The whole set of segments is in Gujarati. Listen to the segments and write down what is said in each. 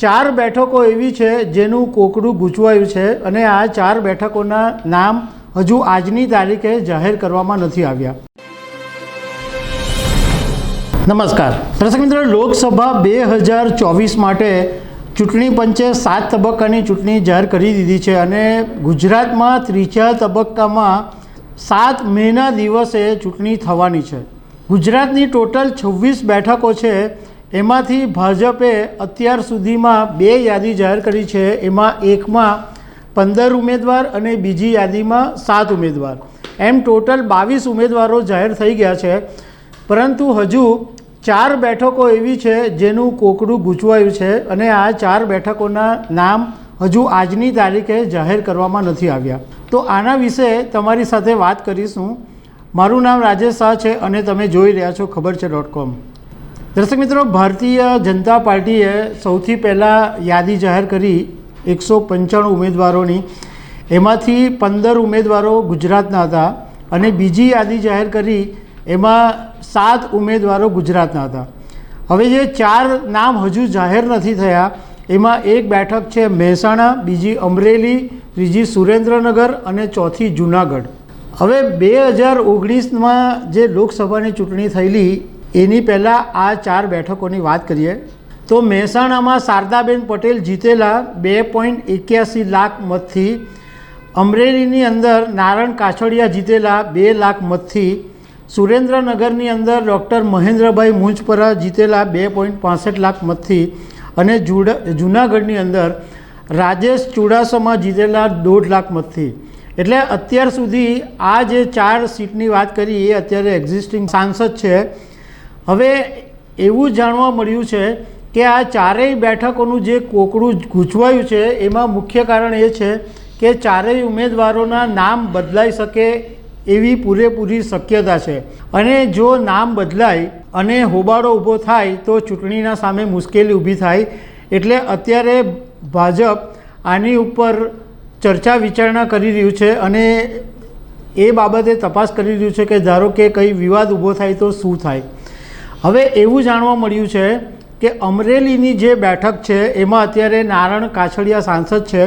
ચાર બેઠકો એવી છે જેનું કોકડું ગૂંચવાયું છે અને આ ચાર બેઠકોના નામ હજુ આજની તારીખે જાહેર કરવામાં નથી આવ્યા. નમસ્કાર. દર્શક મિત્રો, લોકસભા બે હજાર ચોવીસ માટે ચૂંટણી પંચે સાત તબક્કાની ચૂંટણી જાહેર કરી દીધી છે અને ગુજરાતમાં ત્રીજા તબક્કામાં સાત મેના દિવસે ચૂંટણી થવાની છે. ગુજરાતની ટોટલ છવ્વીસ બેઠકો છે એમાંથી ભાજપે અત્યાર સુધીમાં બે યાદી જાહેર કરી છે. એમાં એકમાં પંદર ઉમેદવાર અને બીજી યાદીમાં સાત ઉમેદવાર. એમ ટોટલ બાવીસ ઉમેદવારો જાહેર થઈ ગયા છે. પરંતુ હજુ ચાર બેઠકો એવી છે જેનું કોકડું ગૂંચવાયું છે અને આ ચાર બેઠકોના નામ હજુ આજની તારીખે જાહેર કરવામાં નથી આવ્યા. તો આના વિશે તમારી સાથે વાત કરીશું. મારું નામ રાજેશ શાહ છે અને તમે જોઈ રહ્યા છો ખબર છે ડોટ કોમ. દર્શક મિત્રો, ભારતીય જનતા પાર્ટીએ સૌથી પહેલાં યાદી જાહેર કરી એકસો પંચાણું ઉમેદવારોની. એમાંથી પંદર ઉમેદવારો ગુજરાતના હતા અને બીજી યાદી જાહેર કરી એમાં સાત ઉમેદવારો ગુજરાતના હતા. હવે જે ચાર નામ હજુ જાહેર નથી થયા, એમાં એક બેઠક છે મહેસાણા, બીજી અમરેલી, ત્રીજી સુરેન્દ્રનગર અને ચોથી જુનાગઢ. હવે બે હજાર ઓગણીસમાં જે લોકસભાની ચૂંટણી થયેલી એની પહેલાં આ ચાર બેઠકોની વાત કરીએ, તો મહેસાણામાં શારદાબેન પટેલ જીતેલા બે પોઈન્ટ એક્યાસી લાખ મતથી અમરેલીની અંદર નારણ કાછડિયા જીતેલા બે લાખ મતથી સુરેન્દ્રનગરની અંદર ડૉક્ટર મહેન્દ્રભાઈ મુંજપરા જીતેલા બે પોઈન્ટ પાસઠ લાખ મતથી અને જૂનાગઢની અંદર રાજેશ ચુડાસમા જીતેલા દોઢ લાખ મતથી. એટલે અત્યાર સુધી આ જે ચાર સીટની વાત કરી એ અત્યારે એક્ઝિસ્ટિંગ સાંસદ છે. હવે એવું જાણવા મળ્યું છે કે આ ચારેય બેઠકોનું જે કોકડું ગૂંચવાયું છે, એમાં મુખ્ય કારણ એ છે કે ચારેય ઉમેદવારોના નામ બદલાઈ શકે એવી પૂરેપૂરી શક્યતા છે. અને જો નામ બદલાય અને હોબાળો ઊભો થાય, તો ચૂંટણીના સામે મુશ્કેલી ઊભી થાય. એટલે અત્યારે ભાજપ આની ઉપર ચર્ચા વિચારણા કરી રહ્યું છે અને એ બાબતે તપાસ કરી રહ્યું છે કે ધારો કે કંઈ વિવાદ ઊભો થાય તો શું થાય? હવે એવું જાણવા મળ્યું છે કે અમરેલીની જે બેઠક છે, એમાં અત્યારે નારણ કાછડિયા સાંસદ છે.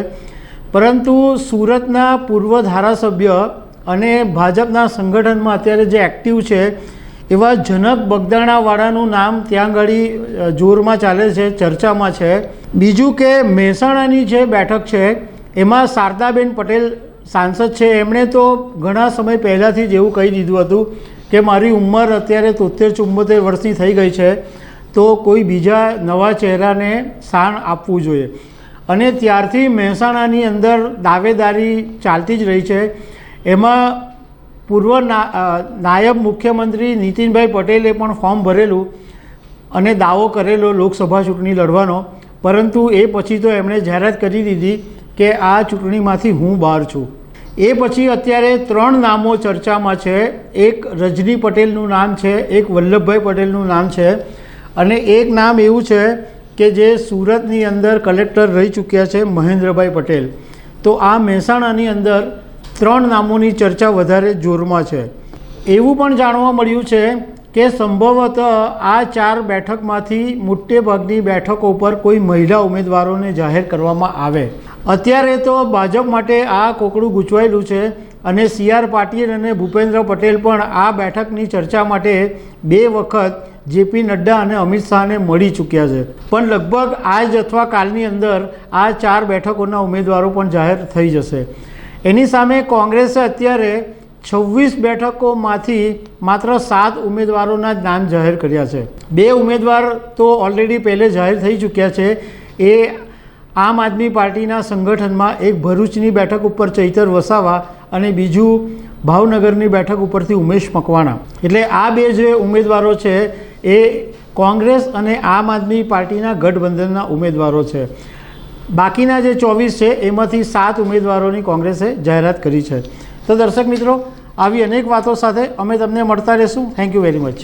પરંતુ સુરતના પૂર્વ ધારાસભ્ય અને ભાજપના સંગઠનમાં અત્યારે જે એક્ટિવ છે, એવા જનક બગદાણાવાળાનું નામ ત્યાં આગળ જોરમાં ચાલે છે, ચર્ચામાં છે. બીજું કે મહેસાણાની જે બેઠક છે, એમાં શારદાબેન પટેલ સાંસદ છે. એમણે તો ઘણા સમય પહેલાંથી જ એવું કહી દીધું હતું કે મારી ઉંમર અત્યારે તોતેર ચુંબોતેર વર્ષની થઈ ગઈ છે, તો કોઈ બીજા નવા ચહેરાને સ્થાન આપવું જોઈએ. અને ત્યારથી મહેસાણાની અંદર દાવેદારી ચાલતી જ રહી છે. એમાં પૂર્વ નાયબ મુખ્યમંત્રી નીતિનભાઈ પટેલે પણ ફોર્મ ભરેલું અને દાવો કરેલો લોકસભા ચૂંટણી લડવાનો. પરંતુ એ પછી તો એમણે જાહેરાત કરી દીધી કે આ ચૂંટણીમાંથી હું બહાર છું. એ પછી અત્યારે ત્રણ નામો ચર્ચામાં છે. એક રજની પટેલનું નામ છે, એક વલ્લભભાઈ પટેલનું નામ છે. અને એક નામ એવું છે કે જે સુરતની અંદર કલેક્ટર રહી ચૂક્યા છે, મહેન્દ્રભાઈ પટેલ. તો આ મહેસાણાની અંદર ત્રણ નામોની ચર્ચા વધારે જોરમાં છે. એવું પણ જાણવા મળ્યું છે કે સંભવત આ ચાર બેઠકમાંથી મોટેભાગની બેઠકો પર કોઈ મહિલા ઉમેદવારોને જાહેર કરવામાં આવે. અત્યારે તો ભાજપ માટે આ કોકડું ગૂંચવાયેલું છે અને સી આર પાટીલ અને ભૂપેન્દ્ર પટેલ પણ આ બેઠકની ચર્ચા માટે બે વખત જેપી નડ્ડા અને અમિત શાહને મળી ચૂક્યા છે. પણ લગભગ આજ અથવા કાલની અંદર આ ચાર બેઠકોના ઉમેદવારો પણ જાહેર થઈ જશે. એની સામે કોંગ્રેસે અત્યારે છવ્વીસ બેઠકોમાંથી માત્ર સાત ઉમેદવારોના જ નામ જાહેર કર્યા છે. બે ઉમેદવાર તો ઓલરેડી પહેલે જાહેર થઈ ચૂક્યા છે. એ આમ આદમી પાર્ટીના સંગઠનમાં એક ભરૂચની બેઠક ઉપર ચૈતર વસાવા અને બીજું ભાવનગરની બેઠક ઉપરથી ઉમેશ મકવાણા. એટલે આ બે જે ઉમેદવારો છે, એ કોંગ્રેસ અને આમ આદમી પાર્ટીના ગઠબંધનના ઉમેદવારો છે. બાકીના જે ચોવીસ છે, એમાંથી સાત ઉમેદવારોની કોંગ્રેસે જાહેરાત કરી છે. તો દર્શક મિત્રો, આવી અનેક વાતો સાથે અમે તમને મળતા રહીશું. Thank you very much